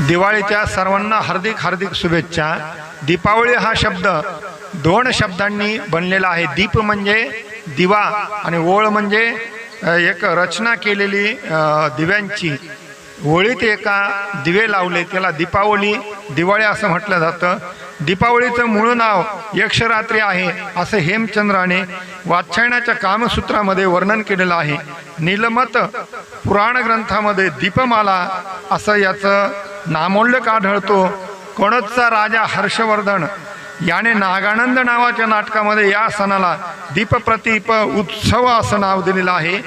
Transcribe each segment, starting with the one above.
दिवाळीच्या सर्वांना हार्दिक हार्दिक शुभेच्छा. दीपावली हा शब्द दोन शब्दांनी बनलेला आहे. दीप म्हणजे दिवा आणि ओळ म्हणजे एक रचना केलेली दिव्यांची. होळीत एका दिवे लावले त्याला दीपावली दिवाळी असं म्हटलं जातं. दीपावलीचं मूळ नाव यक्षरात्री आहे असं हेमचंद्राने वात्सायनाच्या कामसूत्रामध्ये वर्णन केलेलं आहे. नीलमत पुराण ग्रंथामध्ये दीपमाला असं याचं नामोल्लेख आढळतो कोणतचा राजा हर्षवर्धन? याने नागानंद नावाच्या नाटकामध्ये या सणाला दीपप्रतीप उत्सव असं नाव दिलेलं आहे.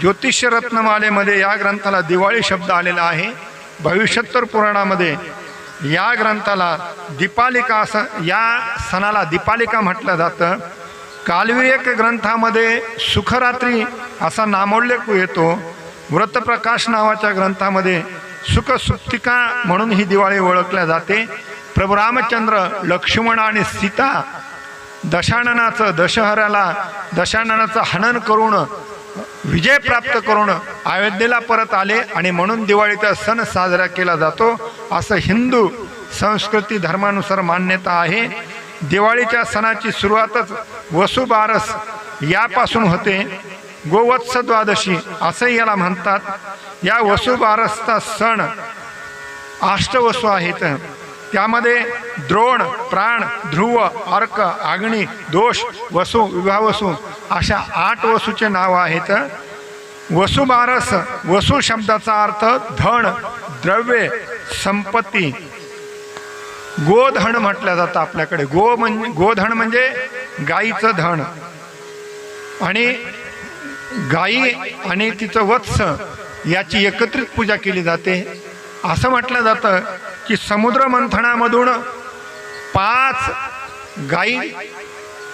ज्योतिष्य रत्नमालेमध्ये या ग्रंथाला दिवाळी शब्द आलेला आहे. भविष्योत्तर पुराणामध्ये या ग्रंथाला दीपालिका असं या सणाला दीपालिका म्हटलं जातं. कालविवेक ग्रंथामध्ये सुखरात्री असा नामोल्लेख येतो. व्रतप्रकाश नावाच्या ग्रंथामध्ये सुखसुप्तिका म्हणून ही दिवाळी ओळखल्या जाते. प्रभू रामचंद्र लक्ष्मण आणि सीता दशाननाचं दशहऱ्याला दशाननाचं हनन करून विजय प्राप्त करून अयोध्येला परत आले आणि म्हणून दिवाळीचा सण साजरा केला जातो. असं हिंदू संस्कृती धर्मानुसार मान्यता आहे. दिवाळीच्या सणाची सुरुवातच वसुबारस यापासून होते. गोवत्स द्वादशी असंही याला म्हणतात. या वसुबारसचा सण अष्टवसू आहेत. त्यामध्ये द्रोण प्राण ध्रुव अर्क आग्नी दोष वसू विभावसू अशा आठ वसूचे नाव आहेत. वसुबारस वसू शब्दाचा अर्थ धन द्रव्य संपत्ती. गोधन म्हटलं जातं आपल्याकडे. गो म्हणजे गोधन म्हणजे गाईचं धन. आणि गायी आणि तिचं वत्स याची एकत्रित पूजा केली जाते. असं म्हटलं जातं की समुद्र मंथनामधून पाच गायी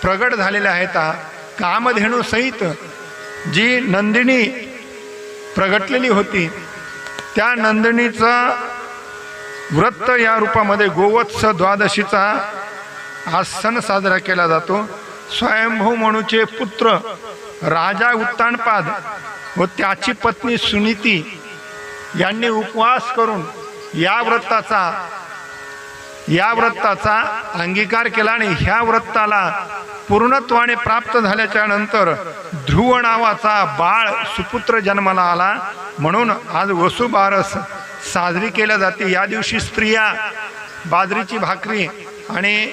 प्रगट झालेल्या आहेत. कामधेणूसहित जी नंदिनी प्रगटलेली होती त्या नंदिनीचं व्रत या रूपामध्ये गोवत्स द्वादशीचा हा सण साजरा केला जातो. स्वयंभू मणूचे पुत्र राजा उत्तानपाद व त्याची पत्नी सुनीती यांनी उपवास करून या व्रताचा या व्रताचा अंगीकार केला आणि ह्या व्रताला पूर्णत्वाने प्राप्त झाल्याच्यानंतर ध्रुव नावाचा बाळ सुपुत्र जन्माला आला. म्हणून आज वसुबारस साजरी केल्या जाते. या दिवशी स्त्रिया बाजरीची भाकरी आणि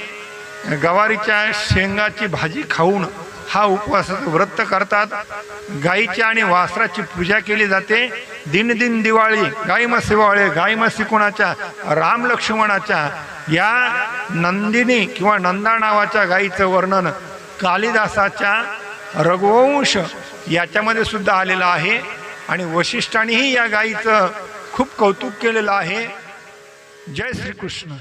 गवारीच्या शेंगाची भाजी खाऊन हा उपवासाचं व्रत करतात. गाईची आणि वासराची पूजा केली जाते. दिन दिन दिवाळी गाई मसिवाळे गाई मसी कोणाच्या राम लक्ष्मणाच्या या नंदिनी किंवा नंदा नावाच्या गाईचं वर्णन कालिदासाच्या रघुवंश याच्यामध्ये सुद्धा आलेलं आहे. आणि वशिष्ठांनीही या गाईचं खूप कौतुक केलेलं आहे. जय श्रीकृष्ण.